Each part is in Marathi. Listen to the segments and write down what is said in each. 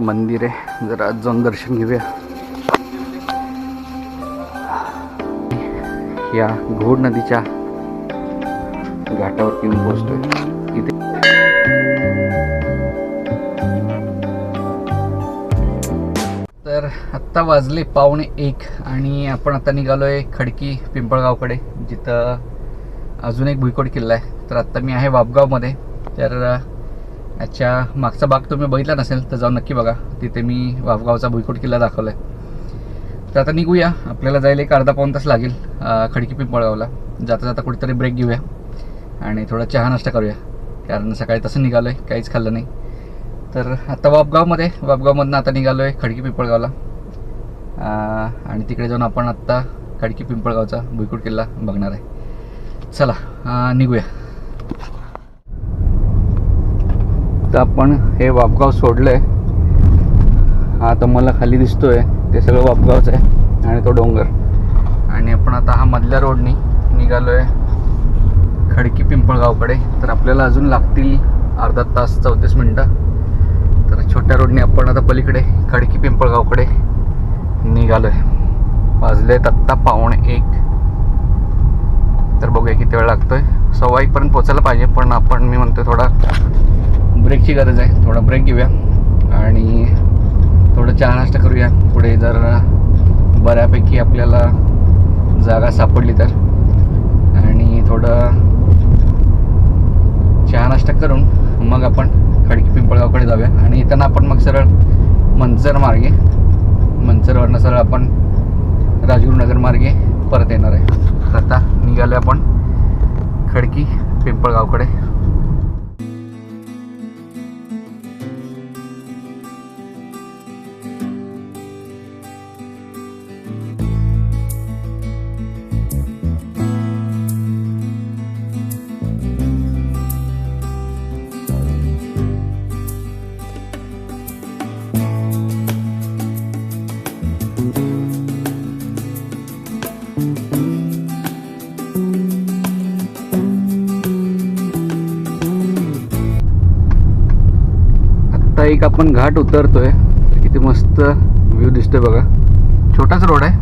मंदिर आहे. जरा आज जाऊन दर्शन घेऊया. या घोड नदीच्या घाटावरती येऊन पोहोचतोय तर आत्ता वाजले पावणे एक आणि आपण आता निघालोय खडकी पिंपळगावकडे जिथं अजून एक भुईकोट किल्ला आहे. तर आत्ता मी आहे वापगावमध्ये तर याच्या मागचा भाग तुम्ही बघितला नसेल तर जाऊन नक्की बघा. तिथे मी वाफगावचा भुईकोट किल्ला दाखवला आहे तर आता निघूया. आपल्याला जायला एक अर्धा पाऊण तास लागेल खडकी पिंपळगावला. जाता जाता कुठेतरी ब्रेक घेऊया. आणि थोडा चहा नाश्ता करूया. कारण सकाळी तसं निघालो आहे काहीच खाल्लं नाही. तर आता वापगावमध्ये वापगावमधनं आता निघालो आहे खडकी पिंपळगावला. आणि तिकडे जाऊन आपण आत्ता खडकी पिंपळगावचा भुईकोट किल्ला बघणार आहे. चला निघूया. आता आपण हे वापगाव सोडलं आहे हा तर मला खाली दिसतोय. ते सगळं वापगावच आहे आणि तो डोंगर. आणि आपण आता हा मधल्या रोडनी निघालो आहे खडकी पिंपळगावकडे. तर आपल्याला अजून लागतील अर्धा तास चौतीस मिनटं. तर छोट्या रोडने आपण आता पलीकडे खडकी पिंपळगावकडे निघालो आहे वाजलेत आत्ता पावणे एक. तर बघूया किती वेळ लागतोय. सव्वा एकपर्यंत पोचायला पाहिजे पण आपण मी म्हणतोय थोडा ब्रेकची गरज आहे. थोडा ब्रेक घेऊया. आणि थोडं चहा नाश्ता करूया. पुढे जर बऱ्यापैकी आपल्याला जागा सापडली तर. आणि थोडं चहा नाश्ता करून मग आपण खडकी पिंपळगावकडे जाऊया. आणि येताना आपण मग सरळ मंचर मार्गे मंचरवरनं सरळ आपण राजगुरुनगर मार्गे परत येणार आहे. तर आता निघालो आपण खडकी पिंपळगावकडे. एक आपण घाट उतरतोय. किती मस्त व्ह्यू दिसतोय बघा. छोटाच रोड आहे.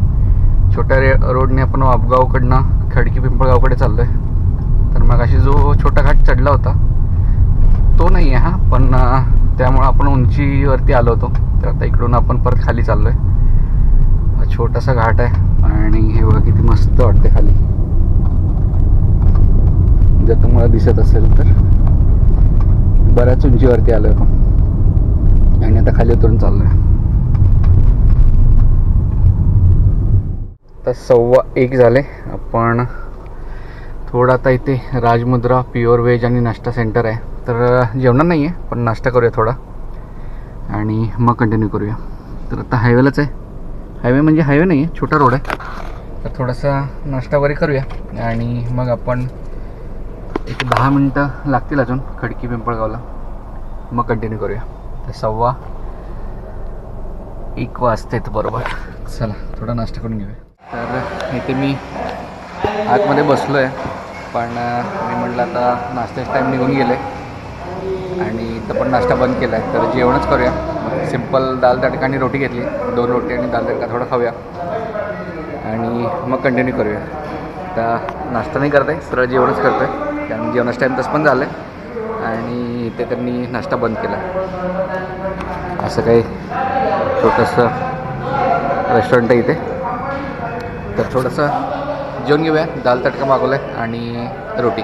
छोट्या रे रोडने आपण वापगावकडनं खडकी पिंपळगावकडे चाललोय. तर मग अशी जो छोटा घाट चढला होता तो नाही आहे हा पण त्यामुळं आपण उंचीवरती आलो होतो. तर आता इकडून आपण परत खाली चाललोय. हा छोटासा घाट आहे आणि हे बघा किती मस्त वाटते खाली. जर तुम्हाला दिसत असेल तर. बऱ्याच उंचीवरती आलो आपण. आणि आता खाली उतरून चाललोय. आता सव्वा एक झाले. आपण थोडं आता इथे राजमुद्रा प्युअर व्हेज आणि नाश्ता सेंटर आहे. तर जेवणार नाही आहे पण नाश्ता करूया थोडा. आणि मग कंटिन्यू करूया. तर आता हायवेलाच आहे. हायवे म्हणजे हायवे नाही आहे छोटा रोड आहे. तर थोडासा नाश्ता वगैरे करूया. आणि मग आपण एक दहा मिनटं लागतील अजून खडकी पिंपळगावला. मग कंटिन्यू करूया. सव्वा एक वाजतेत बरोबर. चला थोडा नाश्ता करून घेऊया. तर इथे मी आतमध्ये बसलो आहे पण मी म्हटलं आता नाश्त्याचा टाईम निघून गेले. आणि इथं पण नाश्ता बंद केला आहे तर जेवणच करूया. सिंपल दाल तडका आणि रोटी घेतली. दोन रोटी आणि दाल तडका थोडं खाऊया. आणि मग कंटिन्यू करूया. आता नाश्ता नाही करत आहे सरळ जेवणच करतो आहे कारण जेवणाचं टाईम तसं पण झालं आहे आणि इथे त्यांनी नाश्ता बंद केला. असं काही छोटंसं रेस्टॉरंट आहे इथे. तर थोडंसं जेवण घेऊया. दाल तडका मागवला आहे आणि रोटी.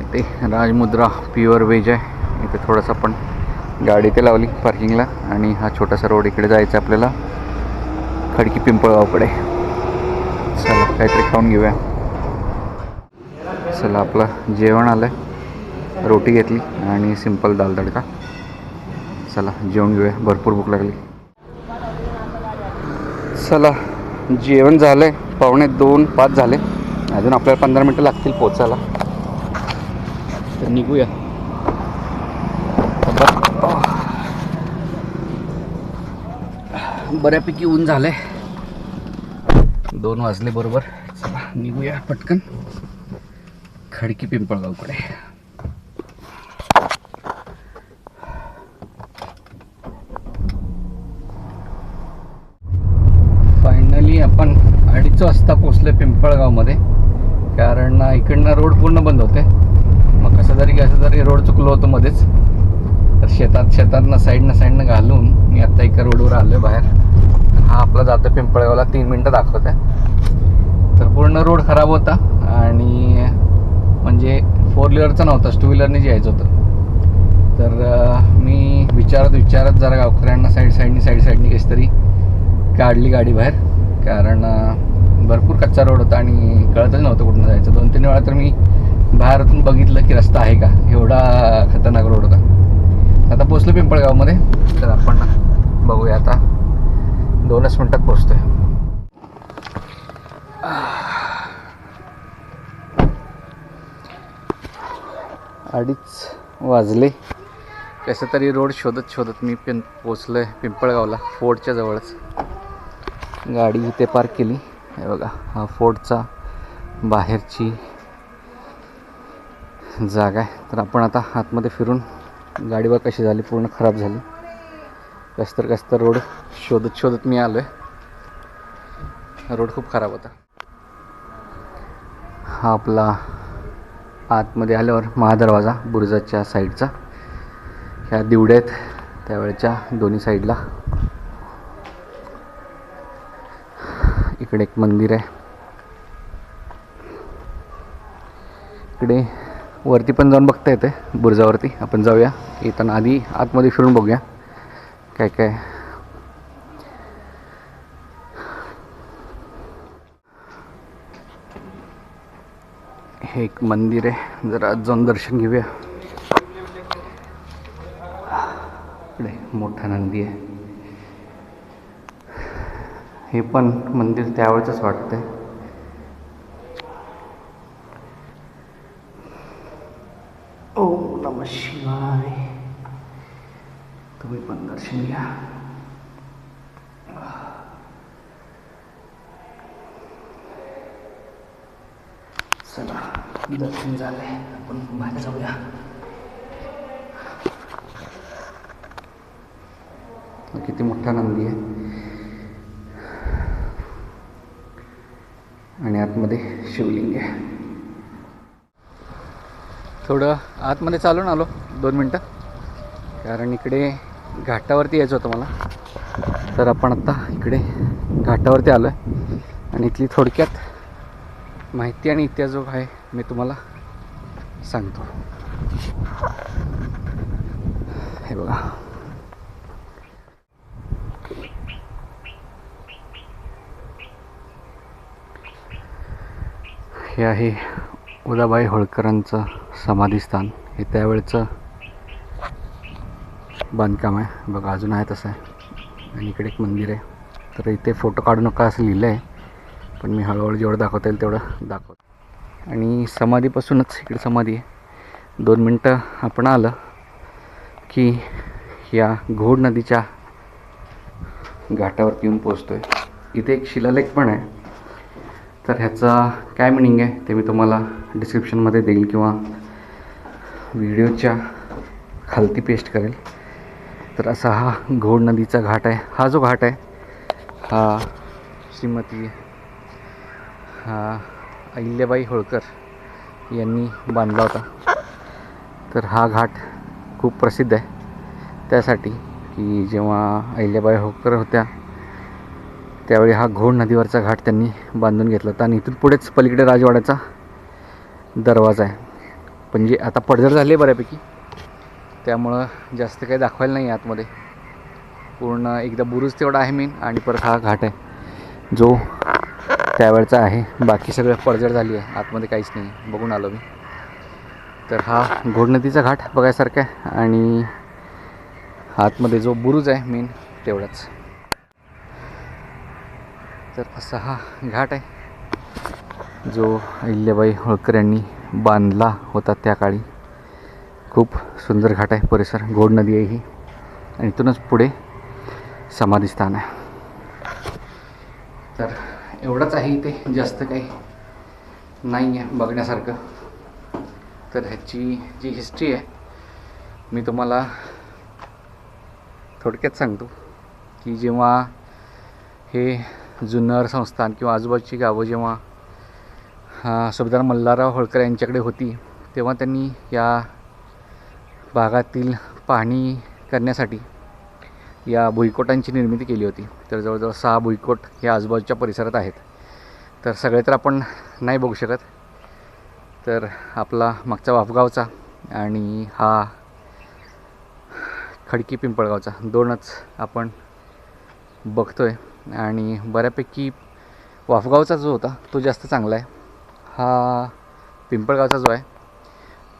इथे राजमुद्रा प्युअर व्हेज आहे. इथे थोडंसं आपण गाडी इथे लावली पार्किंगला आणि हा छोटासा रोड इकडे जायचा आपल्याला. खडकी पिंपळगावकडे. चला काहीतरी खाऊन घेऊया. चला आपलं जेवण आलं आहे रोटी घेतली आणि सिंपल दाल तडका. चला जेवण घेऊया. भरपूर भूक लागली. चला जेवण झालं आहे पावणे दोन पाच झाले. अजून आपल्याला पंधरा मिनटं लागतील पोचायला. तर निघूया. बऱ्यापैकी ऊन झालंय. दोन वाजले बरोबर. चला निघूया पटकन. खडकी पिंपळगावकडे. फायनली आपण अडीच वाजता पोचले पिंपळगावमध्ये. कारण इकडनं रोड पूर्ण बंद होते. मग कसं तरी कसं तरी रोड चुकलो होतो मध्येच. तर शेतात शेतातनं साईडनं साईडनं घालून मी आत्ता एका रोडवर आलो बाहेर. हा आपला जातो पिंपळगावला. तीन मिनटं दाखवत आहे तर पूर्ण रोड खराब होता आणि म्हणजे फोर व्हीलरचं नव्हतंच टू व्हीलरने यायचं होतं. तर मी विचारत विचारत जरा गावकऱ्यांना साईड साईडनी साईड साईडनी कशी तरी काढली गाडी बाहेर. कारण भरपूर कच्चा रोड होता आणि कळतच नव्हतं कुठून जायचं. दोन तीन वेळा तर मी बाहेरतून बघितलं की रस्ता आहे का. एवढा खतरनाक रोड होता. आता पोचलो पिंपळगावमध्ये. तर आपण बघूया आता. दोनच मिनटात पोचतोय अडीच वाजले. कसं तरी रोड शोधत शोधत मी पिं पोचलो आहे पिंपळगावला फोर्टच्या जवळच. गाडी इथे पार्क केली. हे बघा हा फोर्टचा बाहेरची जागा आहे. तर आपण आता आतमध्ये फिरून गाडी बघ कशी झाली पूर्ण खराब झाली. कसं तर रोड शोधत शोधत मी आलो आहे रोड खूप खराब होता. हा आपला आतमध्ये आल्यावर महादरवाजा बुरुजाच्या साईडचा. ह्या दिवड्या आहेत. त्यावेळेच्या दोन्ही साईडला. इकडे एक मंदिर आहे. इकडे वरती पण जाऊन बघता येते बुरुजावरती. आपण जाऊया. येताना आधी आतमध्ये फिरून बघूया. काय काय हे एक मंदिर आहे. जरा जाऊन दर्शन घेऊया. इकडे मोठा नंदी आहे. हे पण मंदिर त्यावेळेच वाटतंय. ओम नम शिवाय. तुम्ही पण दर्शन घ्या. चला दर्शन झालंय. आपण बाहेर जाऊया. किती मोठा नंदी आहे. आणि आतमध्ये शिवलिंग आहे. थोडं आतमध्ये चालून आलो दोन मिनटं. कारण इकडे घाटावरती यायचं होतं मला. तर आपण आत्ता इकडे घाटावरती आलो आहे आणि इथली थोडक्यात माहिती आणि इतिहास जो आहे मी तुम्हाला सांगतो. हे बघा. हे आहे उदाबाई होळकरांचं समाधीस्थान. हे त्यावेळचं बांधकाम आहे. बघा अजून आहे तसं. आहे आणि इकडे एक मंदिर आहे. तर इथे फोटो काढू नका असं लिहिलं आहे पण मी हळूहळू जेवढं दाखवता येईल तेवढं दाखवतो. आणि समाधीपासूनच इकडे समाधी आहे. दोन मिनटं आपण आलं की या घोड नदीच्या घाटावरती येऊन पोचतो आहे इथे एक शिलालेख पण आहे. तर ह्याचा काय मिनिंग आहे ते मी तुम्हाला डिस्क्रिप्शनमध्ये देईल किंवा व्हिडिओच्या खालती पेस्ट करेल. तर असा हा घोड नदीचा घाट आहे. हा जो घाट आहे हा श्रीमती हा अहिल्याबाई होळकर यांनी बांधला होता. तर हा घाट खूप प्रसिद्ध आहे. त्यासाठी की जेव्हा अहिल्याबाई होळकर होत्या त्यावेळी हा घोड नदीवरचा घाट त्यांनी बांधून घेतला होता. आणि इथून पुढेच पलीकडे राजवाड्याचा दरवाजा आहे. पण जे आता पडझड झाले बऱ्यापैकी. त्यामुळं जास्त काही दाखवायला नाही आतमध्ये. पूर्ण एकदा बुरुज तेवढा आहे मेन आणि परत हा घाट आहे. जो त्यावेळचा आहे. बाकी सगळं पडझड झाली आहे. आतमध्ये काहीच नाही. बघून आलो मी. तर हा घोड नदीचा घाट बघायसारखा आहे आणि आतमध्ये जो बुरुज आहे मेन तेवढाच. तर असा हा घाट आहे. जो अहिल्याबाई होळकर यांनी बांधला होता त्या काळी. खूप सुंदर घाट आहे. परिसर घोड नदी आहे ही. आणि इथूनच पुढे समाधीस्थान आहे. तर एवढंच आहे इथे जास्त काही नाही आहे बघण्यासारखं. तर ह्याची जी हिस्ट्री आहे मी तुम्हाला थोडक्यात सांगतो की जेव्हा हे जुन्नर संस्थान किंवा आजूबाजूची गावं जेव्हा सुभदार मल्हारराव होळकर यांच्याकडे होती तेव्हा त्यांनी या भागातील पाहणी करण्यासाठी या भुईकोटांची निर्मिती केली होती. तर जवळजवळ सहा भुईकोट हे आजूबाजूच्या परिसरात आहेत. तर सगळे तर आपण नाही बघू शकत. तर आपला मागचा वाफगावचा आणि हा खडकी पिंपळगावचा दोनच आपण बघतोय. आणि बऱ्यापैकी वाफगावचा जो होता तो जास्त चांगला आहे. हा पिंपळगावचा जो आहे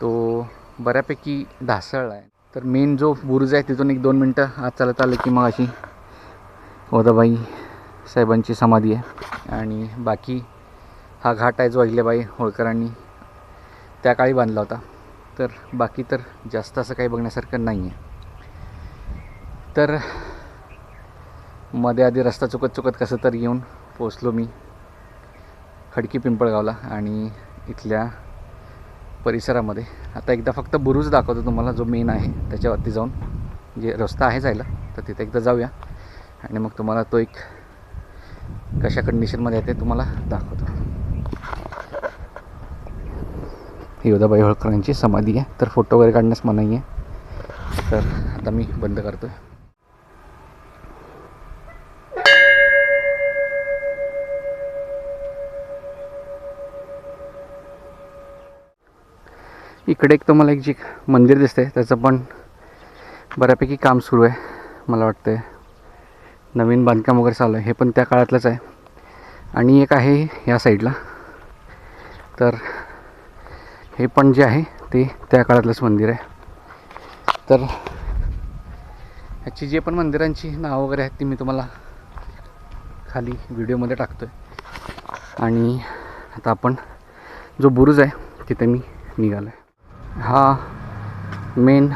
तो बऱ्यापैकी ढासळला आहे. तर मेन जो बुरुज आहे तिथून एक दोन मिनटं आत चालत आलं की मग अशी ओदाबाई साहेबांची समाधी आहे. आणि बाकी हा घाट आहे जो अहिल्याबाई होळकरांनी त्या काळी बांधला होता. तर बाकी तर जास्त असं काही बघण्यासारखं नाही आहे तर मध्ये आधी रस्ता चुकत चुकत कसं तर येऊन पोचलो मी खडकी पिंपळगावला. आणि इथल्या परिसरामध्ये. आता एकदा फक्त बुरुज दाखवतो तुम्हाला जो मेन आहे त्याच्यावरती जाऊन. जे रस्ता आहे जायला तर तिथे एकदा जाऊया. आणि मग तुम्हाला तो एक कशा कंडिशनमध्ये आहे ते तुम्हाला दाखवतो. योदाबाई योधाबाई होळकरांची समाधी आहे तर फोटो वगैरे काढण्यास मनाई आहे तर आता मी बंद करतो आहे इकडे एक तुम्हाला एक जी मंदिर दिसते त्याचं पण बऱ्यापैकी काम सुरू आहे मला वाटतं नवीन बांधकाम वगैरे चालू आहे हे पण त्या काळातलंच आहे. आणि एक आहे या साईडला. तर हे पण जे आहे ते त्या काळातलंच मंदिर आहे. तर ह्याची जे पण मंदिरांची नावं वगैरे आहेत ती मी तुम्हाला खाली व्हिडिओमध्ये टाकतो आहे आणि आता आपण जो बुरुज आहे तिथे मी निघालो आहे हा मेन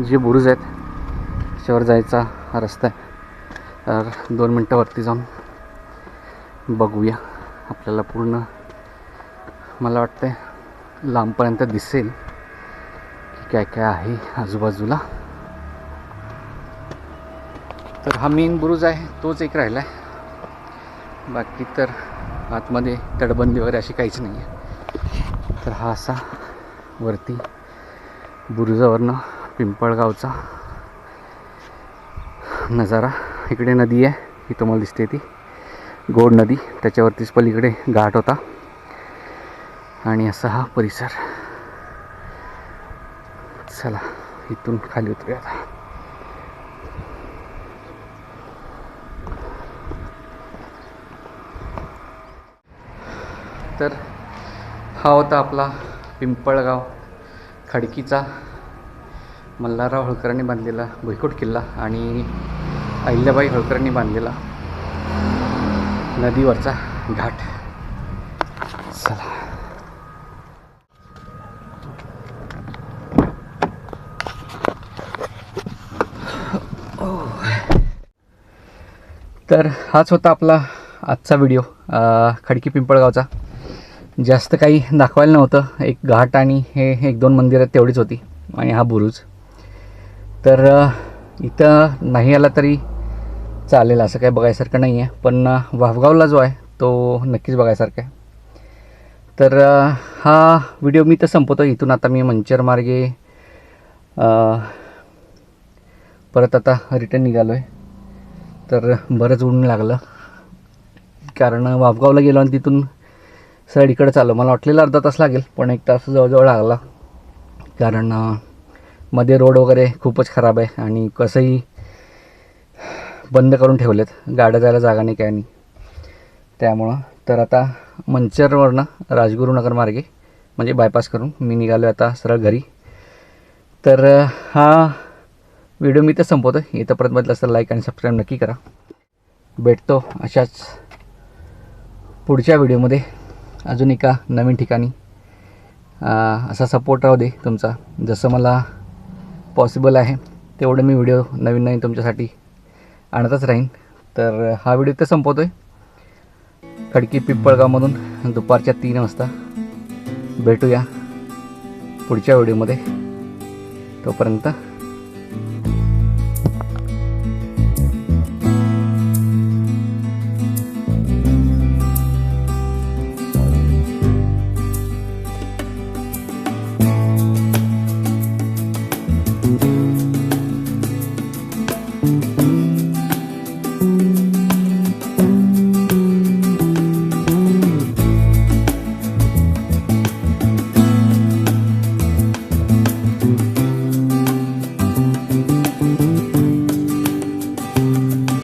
जे बुरुज आहेत त्याच्यावर जायचा हा रस्ता आहे. तर दोन मिनटावरती जाऊन बघूया. आपल्याला पूर्ण मला वाटतं लांबपर्यंत दिसेल की काय काय आहे आजूबाजूला. तर हा मेन बुरुज आहे तोच एक राहिला आहे. बाकी तर आतमध्ये तडबंदी वगैरे अशी काहीच नाही आहे तर हा असा वरती बुरुजावरनं पिंपळगावचा नजारा. इकडे नदी आहे ही तुम्हाला दिसते ती. गोड नदी त्याच्यावरतीच पलीकडे घाट होता. आणि असा हा परिसर. चला इथून खाली उतरूया आता. तर हा होता आपला पिंपळगाव. खडकीचा मल्हारराव होळकरांनी बांधलेला भुईकोट किल्ला आणि अहिल्याबाई होळकरांनी बांधलेला नदीवरचा घाट. चला. तर हाच होता आपला आजचा व्हिडिओ खडकी पिंपळगावचा. जास्त काही दाखवायला नव्हतं. एक घाट आणि हे एक दोन मंदिरं तेवढीच होती. आणि हा बुरुज. तर इथं नाही आला तरी चालेल असं काही बघायसारखं नाही आहे पण अ, वाफगावला जो आहे तो नक्कीच बघायसारखा आहे. तर हा व्हिडिओ मी तर संपवतो इथून आता मी मंचर मार्गे परत आता रिटर्न निघालो आहे तर बरंच ऊन लागलं. कारण वाफगावला गेलो आणि तिथून सर इकडे चाललो. मला वाटलेलं अर्धा तास लागेल पण एक तास जवळजवळ लागला. कारण मध्ये रोड वगैरे खूपच खराब आहे आणि कसंही बंद करून ठेवलेत. गाड्या जायला जागा नाही काय नाही. त्यामुळं तर आता मंचरवरनं राजगुरुनगर मार्गे म्हणजे बायपास करून मी निघालो आता सरळ घरी. तर हा व्हिडिओ मी तर संपवतो इथं परत बदल असतं लाईक आणि सबस्क्राईब नक्की करा. भेटतो अशाच पुढच्या व्हिडिओमध्ये. अजून एका नवीन ठिकाणी. असा सपोर्ट राहू दे तुमचा. जसं मला पॉसिबल आहे तेवढं मी व्हिडिओ नवीन नवीन तुमच्यासाठी आणतच राहीन. तर हा व्हिडिओ तर संपवतो आहे खडकी पिंपळगावमधून दुपारच्या तीन वाजता भेटूया पुढच्या व्हिडिओमध्ये तोपर्यंत